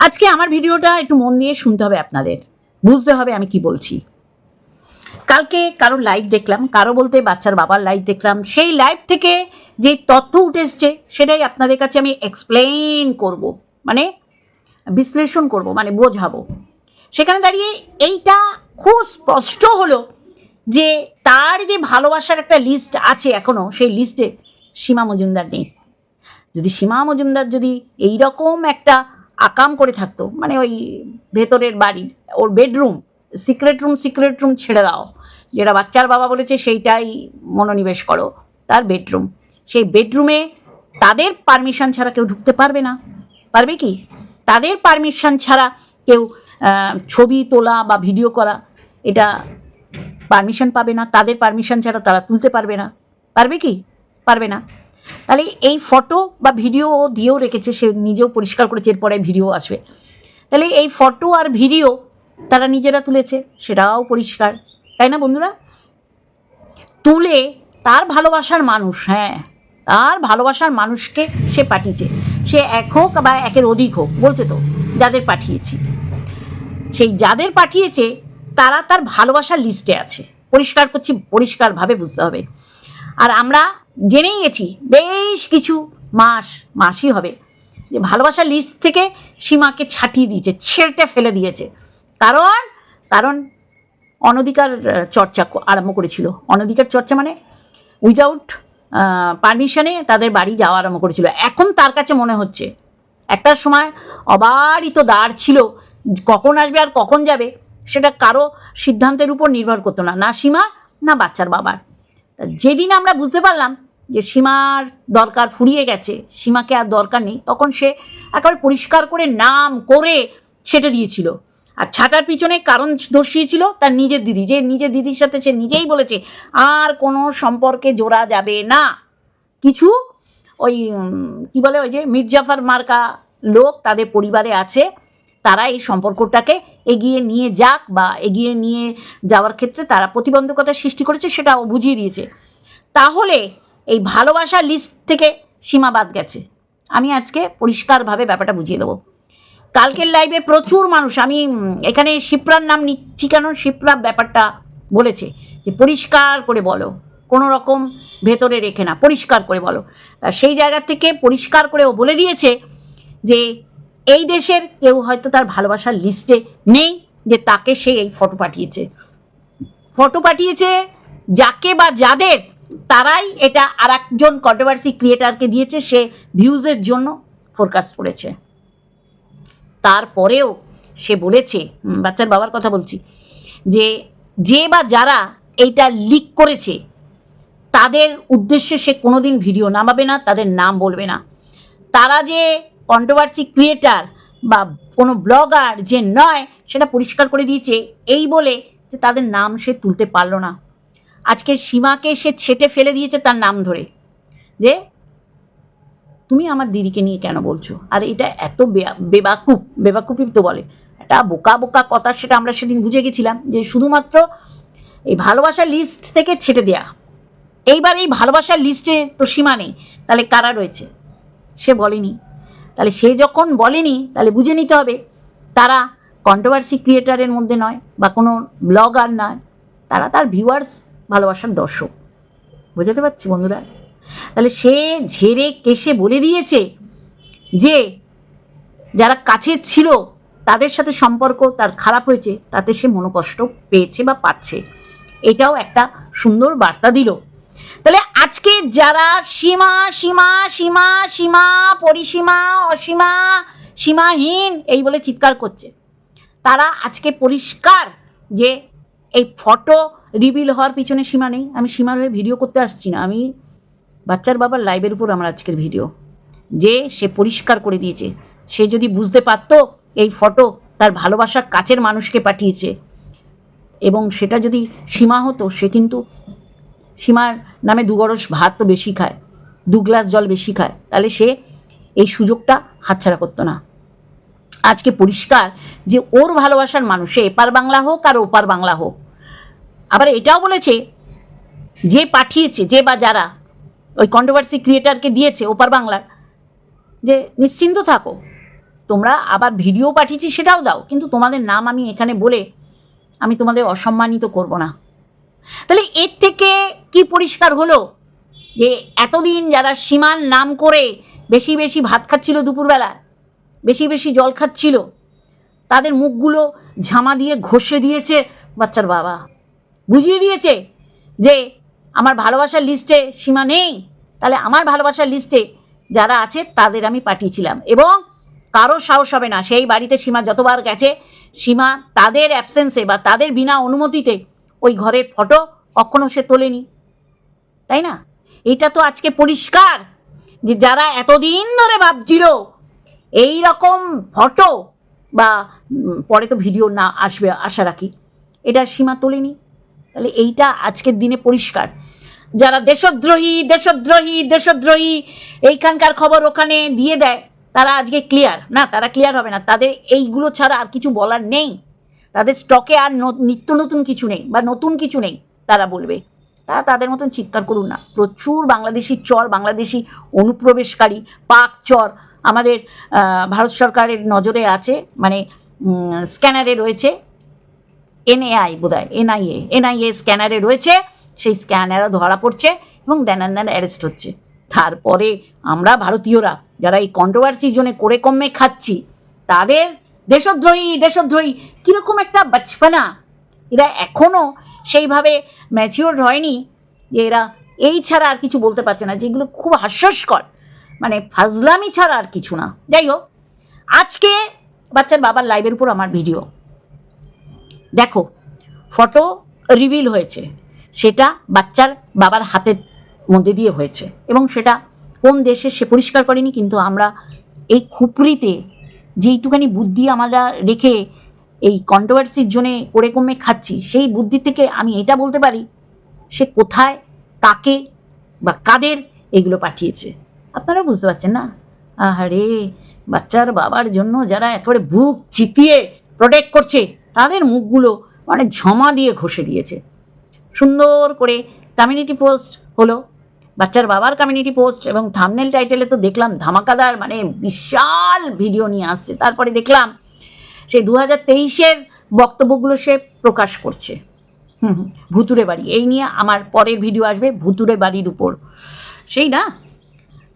আজকে আমার ভিডিওটা একটু মন দিয়ে শুনতে হবে আপনাদের। বুঝতে হবে আমি কি বলছি। কালকে কারও লাইভ দেখলাম, কারও বলতে বাচ্চার বাবার লাইভ দেখলাম, সেই লাইভ থেকে যে তথ্য উঠে এসছে, সেটাই আপনাদের কাছে আমি এক্সপ্লেইন করব মানে বিশ্লেষণ করব মানে বোঝাবো। সেখানে দাঁড়িয়ে এইটা খুব স্পষ্ট হলো যে তার যে ভালোবাসার একটা লিস্ট আছে এখনও সেই লিস্টে সীমা মজুমদার নেই। যদি সীমা মজুমদার যদি এই রকম একটা আকাম করে থাকতো মানে ওই ভেতরের বাড়ি, ওর bedroom, secret room secret room ছেড়ে দাও। যেটা বাচ্চার বাবা বলেছে সেইটাই মনোনিবেশ করো, তার বেডরুম। সেই বেডরুমে তাদের পারমিশন ছাড়া কেউ ঢুকতে পারবে না। পারবে কি? তাদের পারমিশন ছাড়া কেউ ছবি তোলা বা ভিডিও করা, এটা পারমিশন পাবে না। তাদের পারমিশন ছাড়া তারা তুলতে পারবে না। পারবে কি? পারবে না। তাহলে এই ফটো বা ভিডিও দিয়েও রেখেছে, সে নিজেও পরিষ্কার করেছে, এরপরে ভিডিও আসবে। তাহলে এই ফটো আর ভিডিও তারা নিজেরা তুলেছে, সেটাও পরিষ্কার। তাই না বন্ধুরা? তুলে তার ভালোবাসার মানুষ হ্যাঁ তার ভালোবাসার মানুষকে সে পাঠিয়েছে। সে এক হোক বা একের অধিক হোক, বলছে তো, যাদের পাঠিয়েছি। সেই যাদের পাঠিয়েছে, তারা তার ভালোবাসার লিস্টে আছে। পরিষ্কার করছি, পরিষ্কারভাবে বুঝতে হবে। আর আমরা জেনেই গেছি, বেশ কিছু মাস, মাসই হবে। যে ভালোবাসার লিস্ট থেকে সীমাকে ছাটিয়ে দিয়েছে, ছেড়টে ফেলে দিয়েছে। কারণ কারণ অনধিকার চর্চা আরম্ভ করেছিল। অনধিকার চর্চা মানে উইদাউট পারমিশনে তাদের বাড়ি যাওয়া আরম্ভ করেছিল। এখন তার কাছে মনে হচ্ছে, একটা সময় অবারিত দ্বার ছিল, কখন আসবে আর কখন যাবে, সেটা কারও সিদ্ধান্তের উপর নির্ভর করতো না না সীমা, না বাচ্চার বাবার। যেদিন আমরা বুঝতে পারলাম যে সীমার দরকার ফুরিয়ে গেছে, সীমাকে আর দরকার নেই, তখন সে একেবারে পরিষ্কার করে নাম করে ছেটে দিয়েছিল। আর ছাটার পিছনে কারণ দর্শিয়েছিল তার নিজের দিদি, যে নিজের দিদির সাথে সে নিজেই বলেছে, আর কোনো সম্পর্কে জোড়া যাবে না। কিছু ওই কি বলে ওই যে মির্জাফার মার্কা লোক তাদের পরিবারে আছে, তারা এই সম্পর্কটাকে এগিয়ে নিয়ে যাক বা এগিয়ে নিয়ে যাওয়ার ক্ষেত্রে তারা প্রতিবন্ধকতা সৃষ্টি করেছে সেটা বুঝিয়ে দিয়েছে। তাহলে এই ভালোবাসার লিস্ট থেকে সীমা বাদ গেছে। আমি আজকে পরিষ্কারভাবে ব্যাপারটা বুঝিয়ে দেবো। কালকের লাইভে প্রচুর মানুষ, আমি এখানে শিপ্রার নাম নিচ্ছি কেন? শিপ্রা ব্যাপারটা বলেছে যে পরিষ্কার করে বলো, কোনো রকম ভেতরে রেখে না, পরিষ্কার করে বলো। তা সেই জায়গা থেকে পরিষ্কার করে ও বলে দিয়েছে যে এই দেশের কেউ হয়তো তার ভালোবাসার লিস্টে নেই, যে তাকে সে এই ফটো পাঠিয়েছে। ফটো পাঠিয়েছে যাকে বা যাদের তারাই এটা আর একজন কন্ট্রোভার্সি ক্রিয়েটারকে দিয়েছে, সে ভিউজের জন্য ফোরকাস্ট করেছে। তারপরেও সে বলেছে বাচ্চার বাবার কথা বলছি, যে যে বা যারা এইটা লিক করেছে, তাদের উদ্দেশ্যে সে কোনোদিন ভিডিও নামাবে না, তাদের নাম বলবে না। তারা যে কন্ট্রোভার্সি ক্রিয়েটার বা কোনো ব্লগার যে নয়, সেটা পরিষ্কার করে দিয়েছে, এই বলে যে তাদের নাম সে তুলতে পারল না। আজকে সীমাকে সে ছেটে ফেলে দিয়েছে তার নাম ধরে। যে তুমি আমার দিদিকে নিয়ে কেন বলছো? আর এটা এত বেবাকুপ, বেবাকুপই তো বলে। একটা বোকা বোকা কথা সেটা আমরা সেদিন বুঝে গেছিলাম যে শুধুমাত্র এই ভালোবাসার লিস্ট থেকে ছেটে দেয়া। এইবার এই ভালোবাসার লিস্টে তো সীমা নেই। তাহলে কারা রয়েছে? সে বলেনি। তাহলে সে যখন বলেনি, তাহলে বুঝে নিতে হবে তারা কন্ট্রোভার্সি ক্রিয়েটারের মধ্যে নয় বা কোনো ব্লগার নয়। তারা তার ভিউয়ার্স ভালোবাসার দর্শক। বোঝাতে পারছি বন্ধুরা? তাহলে সে ঝেড়ে কেসে বলে দিয়েছে যে, যারা কাছে ছিল তাদের সাথে সম্পর্ক তার খারাপ হয়েছে, তাতে সে মনোকষ্ট পেয়েছে বা পাচ্ছে। এটাও একটা সুন্দর বার্তা দিল। তাহলে আজকে যারা সীমা সীমা সীমা সীমা, পরিসীমা, অসীমা, সীমাহীন, এই বলে চিৎকার করছে, তারা আজকে পরিষ্কার যে এই ফটো রিভিল হওয়ার পিছনে সীমা নেই। আমি সীমার হয়ে ভিডিও করতে আসছি না। আমি বাচ্চার বাবার লাইভের উপর আমার আজকের ভিডিও যে সে পরিষ্কার করে দিয়েছে। সে যদি বুঝতে পারতো এই ফটো তার ভালোবাসার কাছের মানুষকে পাঠিয়েছে। এবং সেটা যদি সীমা হতো, সে কিন্তু সীমার নামে দু গরস ভাত তো বেশি খায়, দু গ্লাস জল বেশি খায়। তাহলে সে এই সুযোগটা হাতছাড়া করতো না। আজকে পরিষ্কার যে ওর ভালোবাসার মানুষে এপার বাংলা হোক আর ওপার বাংলা হোক। আবার এটাও বলেছে, যে পাঠিয়েছে, যে বা যারা ওই কন্ট্রোভার্সি ক্রিয়েটারকে দিয়েছে ওপার বাংলার, যে নিশ্চিন্ত থাকো, তোমরা আবার ভিডিও পাঠিয়েছি সেটাও দাও, কিন্তু তোমাদের নাম আমি এখানে বলে আমি তোমাদের অসম্মানিত করব না। তাহলে এর থেকে কি পরিষ্কার হলো? যে এতদিন যারা সীমার নাম করে বেশি বেশি ভাত খাচ্ছিল দুপুরবেলা বেশি বেশি জল খাচ্ছিল। তাদের মুখগুলো ঝামা দিয়ে ঘষে দিয়েছে বাচ্চার বাবা। বুঝিয়ে দিয়েছে যে, আমার ভালোবাসার লিস্টে সীমা নেই। তাহলে আমার ভালোবাসার লিস্টে যারা আছে, তাদের আমি পাঠিয়েছিলাম। এবং কারও সাহস হবে না। সেই বাড়িতে সীমা যতবার গেছে, সীমা তাদের অ্যাবসেন্সে বা তাদের বিনা অনুমতিতে ওই ঘরের ফটো কখনো সে তোলেনি। তাই না? এটা তো আজকে পরিষ্কার যে, যারা এতদিন ধরে ভাবছিল এই রকম ফটো বা পরে তো ভিডিও না আসবে, আশা রাখি। এটা সীমা তোলেনি। তাহলে এইটা আজকের দিনে পরিষ্কার। যারা দেশদ্রোহী দেশদ্রোহী দেশদ্রোহী, এইখানকার খবর ওখানে দিয়ে দেয়, তারা আজকে ক্লিয়ার না, তারা ক্লিয়ার হবে না। তাদের এইগুলো ছাড়া আর কিছু বলার নেই। তাদের স্টকে আর নিত্য নতুন কিছু নেই বা নতুন কিছু নেই, তারা বলবে। তারা তাদের মতন চিৎকার করুন না। প্রচুর বাংলাদেশি চর, বাংলাদেশি অনুপ্রবেশকারী, পাক চর আমাদের ভারত সরকারের নজরে আছে মানে স্ক্যানারে রয়েছে এনএআই বোধ হয় এনআইএ এনআইএ স্ক্যানারে রয়েছে, সেই স্ক্যানারও ধরা পড়ছে এবং দেনান দেন অ্যারেস্ট হচ্ছে। তারপরে আমরা ভারতীয়রা যারা এই কন্ট্রোভার্সি জোনে করে কমে খাচ্ছি, তাদের দেশদ্রোহী দেশদ্রোহী কীরকম একটা বাচপানা এরা এখনও সেইভাবে ম্যাচিওর হয়নি যে এরা এই ছাড়া আর কিছু বলতে পারছে না, যেগুলো খুব হাস্যস্কর। মানে ফাজলামি ছাড়া আর কিছু না। যাই হোক, আজকে বাচ্চার বাবার লাইভের উপর আমার ভিডিও দেখো ফটো রিভিল হয়েছে। সেটা বাচ্চার বাবার হাতের মধ্যে দিয়ে হয়েছে এবং সেটা কোন দেশে সে পরিষ্কার করেনি, কিন্তু আমরা এই খুপড়িতে যেইটুখানি বুদ্ধি আমরা রেখে এই কন্ট্রোভার্সির জন্যে করে কমে খাচ্ছি, সেই বুদ্ধি থেকে আমি এটা বলতে পারি, সে কোথায়, কাকে বা কাদের এগুলো পাঠিয়েছে। আপনারা বুঝতে পারছেন না? আহারে, বাচ্চার বাবার জন্য যারা একেবারে বুক চিতিয়ে প্রোটেক্ট করছে, তাদের মুখগুলো মানে ঝমা দিয়ে ঘষে দিয়েছে। সুন্দর করে কমিউনিটি পোস্ট হলো। বাচ্চার বাবার কমিউনিটি পোস্ট এবং থামনেল টাইটেলে তো দেখলাম, ধামাকাদার মানে বিশাল ভিডিও নিয়ে আসছে। তারপরে দেখলাম সেই দু হাজার তেইশের বক্তব্যগুলো সে প্রকাশ করছে। হুম ভুতুরে বাড়ি। এই নিয়ে আমার পরের ভিডিও আসবে ভুতুরে বাড়ির উপর। সেই না?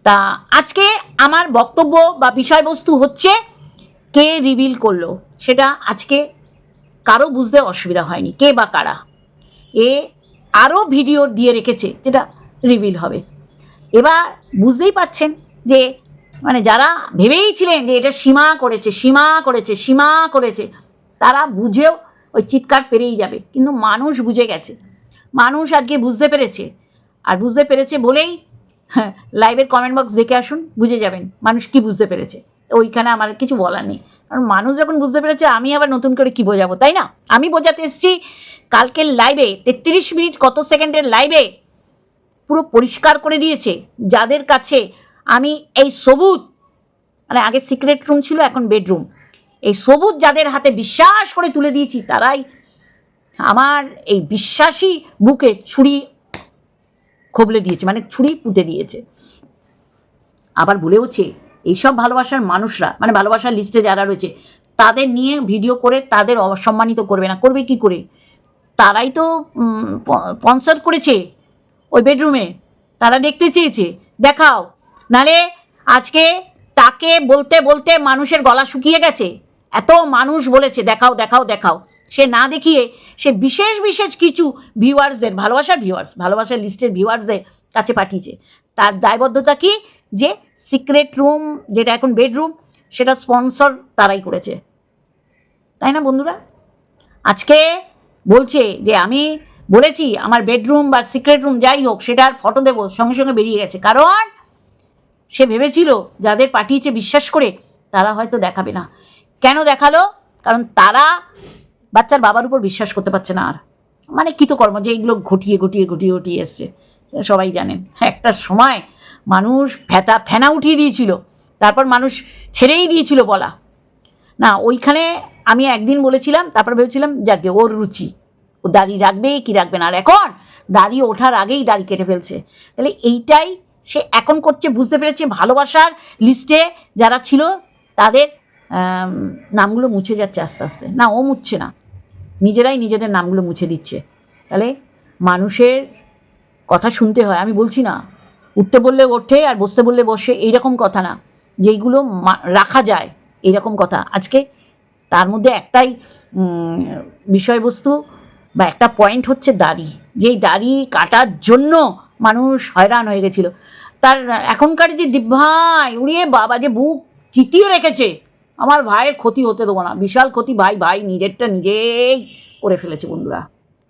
তা আজকে আমার বক্তব্য বা বিষয়বস্তু হচ্ছে কে রিভিল করল? সেটা আজকে কারও বুঝতে অসুবিধা হয়নি, কে বা কারা? এ আরও ভিডিও দিয়ে রেখেছে যেটা রিভিল হবে। এবার বুঝতেই পাচ্ছেন যে মানে যারা ভেবেইছিলেন যে এটা সীমা করেছে সীমা করেছে সীমা করেছে, তারা বুঝেও ওই চিৎকার পেরেই যাবে। কিন্তু মানুষ বুঝে গেছে। মানুষ আজকে বুঝতে পেরেছে। আর বুঝতে পেরেছে বলেই হ্যাঁ লাইভের কমেন্ট বক্স দেখে আসুন, বুঝে যাবেন মানুষ কি বুঝতে পেরেছে। ওইখানে আমার কিছু বলার নেই। কারণ মানুষ যখন বুঝতে পেরেছে, আমি আবার নতুন করে কি বোঝাবো, তাই না? আমি বোঝাতে এসেছি, কালকের লাইভে তেত্রিশ মিনিট কত সেকেন্ডের লাইভে পুরো পরিষ্কার করে দিয়েছে, যাদের কাছে আমি এই সবুজ মানে আগে সিক্রেট রুম ছিল, এখন বেডরুম এই সবুজ যাদের হাতে বিশ্বাস করে তুলে দিয়েছি, তারাই আমার এই বিশ্বাসী বুকে ছুরি খবলে দিয়েছে মানে ছুরি পুঁতে দিয়েছে। আবার বলেওছে, এইসব ভালোবাসার মানুষরা মানে ভালোবাসার লিস্টে যারা রয়েছে, তাদের নিয়ে ভিডিও করে তাদের অসম্মানিত করবে না। করবে কি করে? তারাই তো স্পন্সর করেছে ওই বেডরুমে তারা দেখতে চেয়েছে। দেখাও। নালে আজকে তাকে বলতে বলতে মানুষের গলা শুকিয়ে গেছে। এত মানুষ বলেছে, দেখাও দেখাও দেখাও। সে না দেখিয়ে সে বিশেষ বিশেষ কিছু ভিউয়ার্সদের, ভালোবাসার ভিউয়ার্স, ভালোবাসার লিস্টের ভিউয়ার্সদের কাছে পাঠিয়েছে। তার দায়বদ্ধতা কি? যে সিক্রেট রুম, যেটা এখন বেডরুম, সেটা স্পন্সর তারাই করেছে। তাই না বন্ধুরা? আজকে বলছে যে আমি বলেছি, আমার বেডরুম বা সিক্রেট রুম যাই হোক সেটার ফটো দেবো, সঙ্গে সঙ্গে বেরিয়ে গেছে। কারণ সে ভেবেছিল, যাদের পাঠিয়েছে বিশ্বাস করে, তারা হয়তো দেখাবে না। কেন দেখাল? কারণ তারা বাচ্চার বাবার উপর বিশ্বাস করতে পারছে না আর। মানে কৃতকর্ম যে এগুলো ঘটিয়ে ঘটিয়ে ঘটিয়ে ঘটিয়ে এসছে। সবাই জানেন। একটা সময় মানুষ ফেতা, ফেনা উঠিয়ে দিয়েছিল। তারপর মানুষ ছেড়েই দিয়েছিল বলা। না, ওইখানে আমি একদিন বলেছিলাম, তারপর ভেবেছিলাম, যাকে ওর রুচি। ও দাড়ি রাখবে কি রাখবে না। আর এখন দাড়ি ওঠার আগেই দাড়ি কেটে ফেলছে। তাহলে এইটাই সে এখন করছে, বুঝতে পেরেছে, ভালোবাসার লিস্টে যারা ছিল, তাদের নামগুলো মুছে যাচ্ছে আস্তে আস্তে। না, ও মুছছে না। নিজেরাই নিজেদের নামগুলো মুছে দিচ্ছে। তাহলে মানুষের কথা শুনতে হয়, আমি বলছি না। উঠতে বললে ওঠে আর বসতে বললে বসে, এইরকম কথা না। যেইগুলো রাখা যায়, এইরকম কথা। আজকে তার মধ্যে একটাই বিষয়বস্তু বা একটা পয়েন্ট হচ্ছে দাড়ি। যেই দাড়ি কাটার জন্য মানুষ হয়রান হয়ে গেছিল। তার এখনকার যে দিব্যাই, উড়িয়ে বাবা, যে বুক চিতিয়ে রেখেছে আমার ভাইয়ের ক্ষতি হতে দেবো না। বিশাল ক্ষতি ভাই ভাই নিজেরটা নিজেই করে ফেলেছে বন্ধুরা।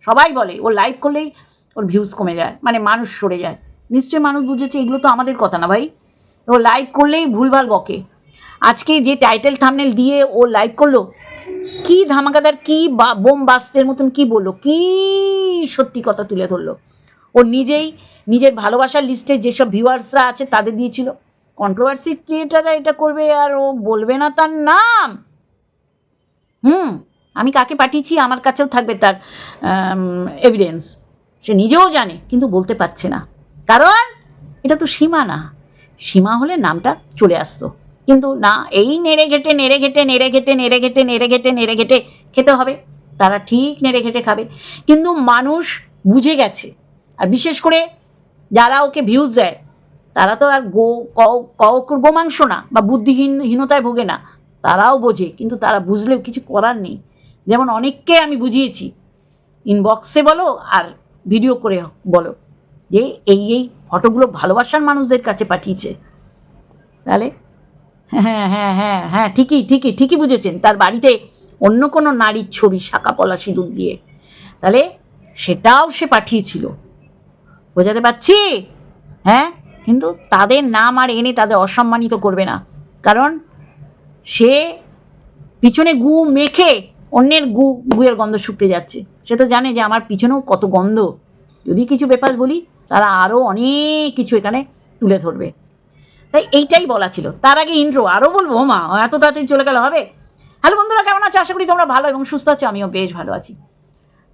সবাই বলে ও লাইভ করলেই ওর ভিউজ কমে যায় মানে মানুষ সরে যায়। নিশ্চয়ই মানুষ বুঝেছে, এগুলো তো আমাদের কথা না ভাই? ও লাইভ করলেই ভুলভাল বকে। আজকে যে টাইটেল থামনেল দিয়ে ও লাইভ করল, কি ধামাকাদার, কি বোম বাস্টের মতন কি বলল, কি সত্যি কথা তুলে ধরলো। ও নিজেই নিজের ভালোবাসার লিস্টে যেসব ভিউয়ার্সরা আছে, তাদের দিয়েছিল। কন্ট্রোভার্সি ক্রিয়েটাররা এটা করবে আর ও বলবে না তার নাম। হুম, আমি কাকে পাঠিয়েছি আমার কাছেও থাকবে তার এভিডেন্স সে নিজেও জানে, কিন্তু বলতে পারছে না। কারণ এটা তো সীমা না। সীমা হলে নামটা চলে আসতো। কিন্তু না, এই নেড়ে ঘেটে নেড়ে ঘেটে নেড়ে ঘেটে নেড়ে ঘেটে নেড়ে ঘেটে নেড়ে ঘেটে খেতে হবে। তারা ঠিক নেড়ে ঘেটে খাবে। কিন্তু মানুষ বুঝে গেছে। আর বিশেষ করে যারা ওকে ভিউজ দেয় তারা তো আর গো গোমাংস না বা বুদ্ধিহীন হীনতায় ভোগে না। তারাও বোঝে, কিন্তু তারা বুঝলেও কিছু করার নেই। যেমন অনেককে আমি বুঝিয়েছি ইনবক্সে বলো আর ভিডিও করে বলো, যে এই এই ফটোগুলো ভালোবাসার মানুষদের কাছে পাঠিয়েছে। তাহলে হ্যাঁ হ্যাঁ হ্যাঁ হ্যাঁ ঠিকই ঠিকই ঠিকই বুঝেছেন। তার বাড়িতে অন্য কোনো নারীর ছবি শাঁকা পলা, সিঁদুর দিয়ে। তাহলে সেটাও সে পাঠিয়েছিল। বোঝাতে পারছি? হ্যাঁ? কিন্তু তাদের নাম আর এনে তাদের অসম্মানিত করবে না। কারণ সে পিছনে গু মেখে অন্যের গু, গুয়ের গন্ধ শুকতে যাচ্ছে। সে তো জানে যে আমার পিছনেও কত গন্ধ। যদি কিছু ব্যাপার বলি, তারা আরও অনেক কিছু এখানে তুলে ধরবে। তাই এইটাই বলা ছিল। তার আগে ইন্ট্রো আরও বলব, মা, এত তাড়াতাড়ি চলে গেলে হবে? হ্যালো বন্ধুরা, কেমন আছো? আশা করি তোমরা ভালো এবং সুস্থ আছো। আমিও বেশ ভালো আছি।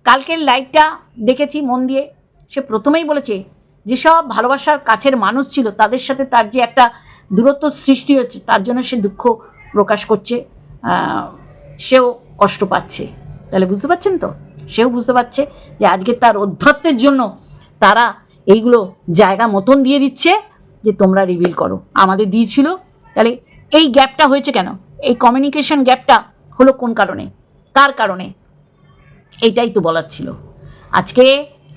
কালকের লাইভটা দেখেছি মন দিয়ে। সে প্রথমেই বলেছে যেসব ভালোবাসার কাছের মানুষ ছিল, তাদের সাথে তার যে একটা দূরত্ব সৃষ্টি হচ্ছে, তার জন্য সে দুঃখ প্রকাশ করছে সেও কষ্ট পাচ্ছে। তাহলে বুঝতে পারছেন তো? সেও বুঝতে পারছে যে আজকে তার অধ্যত্বের জন্য তারা এইগুলো জায়গা মতন দিয়ে দিচ্ছে যে তোমরা রিভিল করো। আমাদের দিয়েছিল, তাহলে এই গ্যাপটা হয়েছে কেন? এই কমিউনিকেশন গ্যাপটা হলো কোন কারণে? কার কারণে? এইটাই তো বলার ছিল। আজকে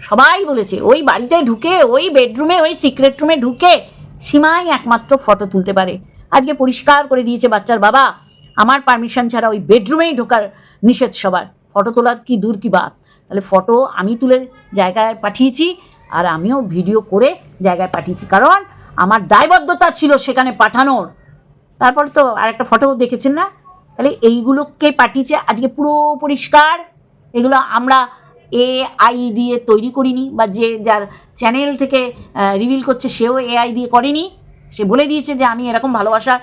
সবাই বলেছে, ওই বাড়িতে ঢুকে, ওই বেডরুমে ওই সিক্রেট রুমে ঢুকে সীমাই একমাত্র ফটো তুলতে পারে। আজকে পরিষ্কার করে দিয়েছে বাচ্চার বাবা, আমার পারমিশন ছাড়া ওই বেডরুমেই ঢোকার নিষেধ সবার। ফটো তোলার কি দূর কি বাদ তাহলে ফটো আমি তুলে জায়গায় পাঠিয়েছি আর আমিও ভিডিও করে জায়গায় পাঠিয়েছি। কারণ আমার দায়বদ্ধতা ছিল সেখানে পাঠানোর। তারপর তো আরেকটা ফটো দেখেছেন না? তাহলে এইগুলোকে পাঠিয়েছে, আজকে পুরো পরিষ্কার। এগুলো আমরা এ আই দিয়ে তৈরি করিনি বা যে যার চ্যানেল থেকে রিভিল করছে সেও এ আই দিয়ে করেনি। সে বলে দিয়েছে যে আমি এরকম ভালোবাসা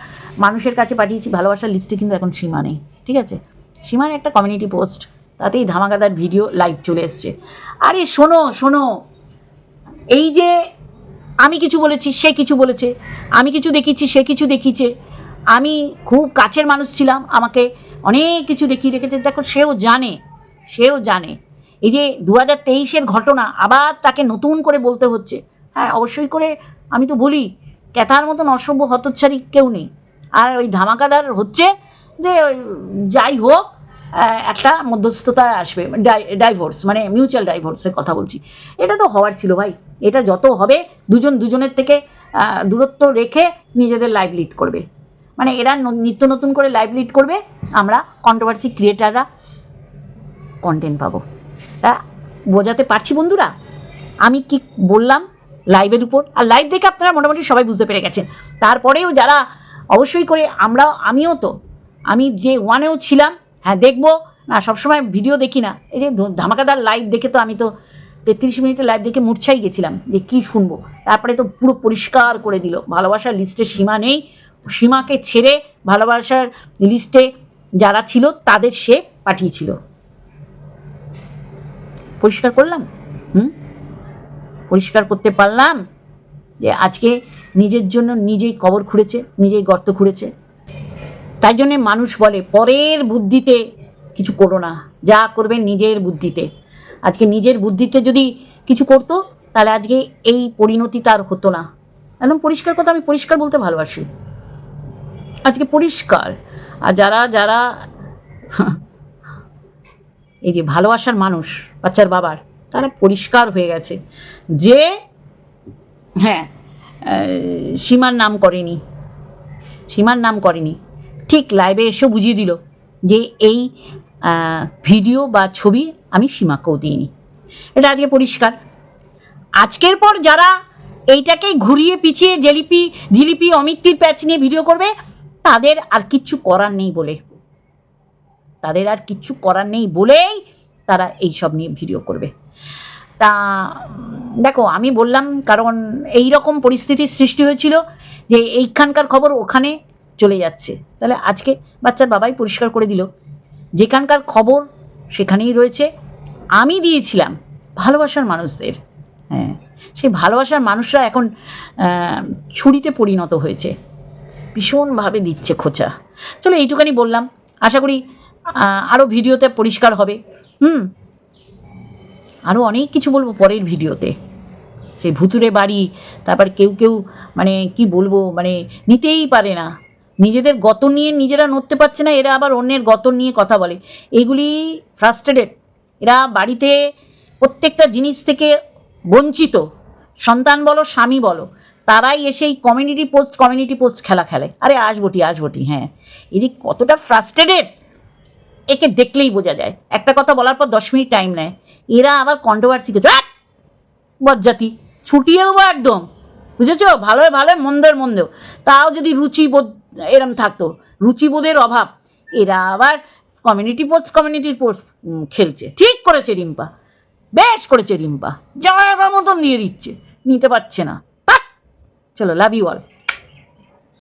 মানুষের কাছে পাঠিয়েছি, ভালোবাসার লিস্টে কিন্তু এখন সীমা নেই, ঠিক আছে? সীমার একটা কমিউনিটি পোস্ট তাতেই ধামাকাদার ভিডিও লাইভ চলে এসছে। আরে শোনো শোনো, এই যে আমি কিছু বলেছি, সে কিছু বলেছে, আমি কিছু দেখিয়েছি, সে কিছু দেখিয়েছে, আমি খুব কাছের মানুষ ছিলাম, আমাকে অনেক কিছু দেখিয়ে রেখেছে, দেখো সেও জানে সেও জানে। এই যে দু হাজার তেইশের ঘটনা আবার তাকে নতুন করে বলতে হচ্ছে। হ্যাঁ অবশ্যই করে আমি তো বলি, ক্যাথার মতন অসভ্য হতচ্ছারি কেউ নেই। আর ওই ধামাকাদার হচ্ছে যে যাই হোক একটা মধ্যস্থতা আসবে ডাইভোর্স মানে মিউচুয়াল ডাইভোর্সের কথা বলছি। এটা তো হওয়ার ছিল ভাই। এটা যত হবে, দুজন দুজনের থেকে দূরত্ব রেখে নিজেদের লাইভ লিড করবে। মানে এরা নিত্য নতুন করে লাইভ লিড করবে, আমরা কন্ট্রোভার্সি ক্রিয়েটাররা কন্টেন্ট পাবো। তা বোঝাতে পারছি বন্ধুরা? আমি কি বললাম লাইভের উপর? আর লাইভ দেখে আপনারা মোটামুটি সবাই বুঝতে পেরে গেছেন। তারপরেও যারা অবশ্যই করে আমরা, আমিও তো, আমি যে ওয়ানেও ছিলাম হ্যাঁ দেখব। না, সবসময় ভিডিও দেখি না। এই যে ধামাকাদার লাইভ দেখে তো আমি তো তেত্রিশ মিনিটের লাইভ দেখে মূর্ছাই গেছিলাম যে কী শুনব। তারপরে তো পুরো পরিষ্কার করে দিল। ভালোবাসার লিস্টে সীমা নেই। সীমাকে ছেড়ে ভালোবাসার লিস্টে যারা ছিল, তাদের সে পাঠিয়েছিল। পরিষ্কার করলাম? হুম? পরিষ্কার করতে পারলাম যে আজকে নিজের জন্য নিজেই কবর খুঁড়েছে, নিজেই গর্ত খুঁড়েছে। তাই জন্যে মানুষ বলে, পরের বুদ্ধিতে কিছু করো না, যা করবে নিজের বুদ্ধিতে। আজকে নিজের বুদ্ধিতে যদি কিছু করতো, তাহলে আজকে এই পরিণতি তার হতো না। একদম পরিষ্কার কথা, আমি পরিষ্কার বলতে ভালোবাসি। আজকে পরিষ্কার। আর যারা যারা এই যে ভালোবাসার মানুষ, বাচ্চার বাবার, তারা পরিষ্কার হয়ে গেছে। যে হ্যাঁ সীমার নাম করেনি, সীমার নাম করেনি, ঠিক লাইভে এসেও বুঝিয়ে দিল যে এই ভিডিও বা ছবি আমি সীমাকেও দিইনি। এটা আজকে পরিষ্কার। আজকের পর যারা এইটাকে ঘুরিয়ে পিছিয়ে, জেলিপি, জিলিপি অমিত্তির প্যাচ নিয়ে ভিডিও করবে, তাদের আর কিচ্ছু করার নেই বলে। তাদের আর কিচ্ছু করার নেই বলেই তারা এই সব নিয়ে ভিডিও করবে। তা দেখো, আমি বললাম কারণ এই রকম পরিস্থিতির সৃষ্টি হয়েছিল যে এইখানকার খবর ওখানে চলে যাচ্ছে। তাহলে আজকে বাচ্চার বাবাই পরিষ্কার করে দিল, যেখানকার খবর সেখানেই রয়েছে। আমি দিয়েছিলাম ভালোবাসার মানুষদের। হ্যাঁ সেই ভালোবাসার মানুষরা এখন ছুরিতে পরিণত হয়েছে। ভীষণভাবে দিচ্ছে খোঁচা। চলো এইটুখানি বললাম। আশা করি আরও ভিডিওতে পরিষ্কার হবে। হুম। আরও অনেক কিছু বলব পরের ভিডিওতে। সেই ভুতুরে বাড়ি, তারপর কেউ কেউ মানে কি বলব মানে নিতেই পারে না। নিজেদের গত নিয়ে নিজেরা নড়তে পারছে না, এরা আবার অন্যের গত নিয়ে কথা বলে। এগুলি ফ্রাস্ট্রেটেড এরা বাড়িতে প্রত্যেকটা জিনিস থেকে বঞ্চিত। সন্তান বলো, স্বামী বলো, তারাই এসে এই কমিউনিটি পোস্ট কমিউনিটি পোস্ট খেলা খেলে। আরে আসবটি আসবটি হ্যাঁ। এই যে কতটা ফ্রাস্ট্রেটেড একে দেখলেই বোঝা যায়। একটা কথা বলার পর দশ মিনিট টাইম নেয়। এরা আবার কন্ট্রোভার্সি করছে। "আট! বজ্জাতি। ছুটিয়ে দেবো একদম। বুঝেছ? ভালোই ভালো, মন্দের মন্দেও তাও যদি রুচিবোধ এরম থাকতো। রুচিবোধের অভাব। এরা আবার কমিউনিটি পোস্ট কমিউনিটি পোস্ট খেলছে। ঠিক করেছে রিম্পা। বেশ করেছে রিম্পা। জায়গা মতন দিয়ে দিচ্ছে। নিতে পারছে না! চলো লাভ ইউ অল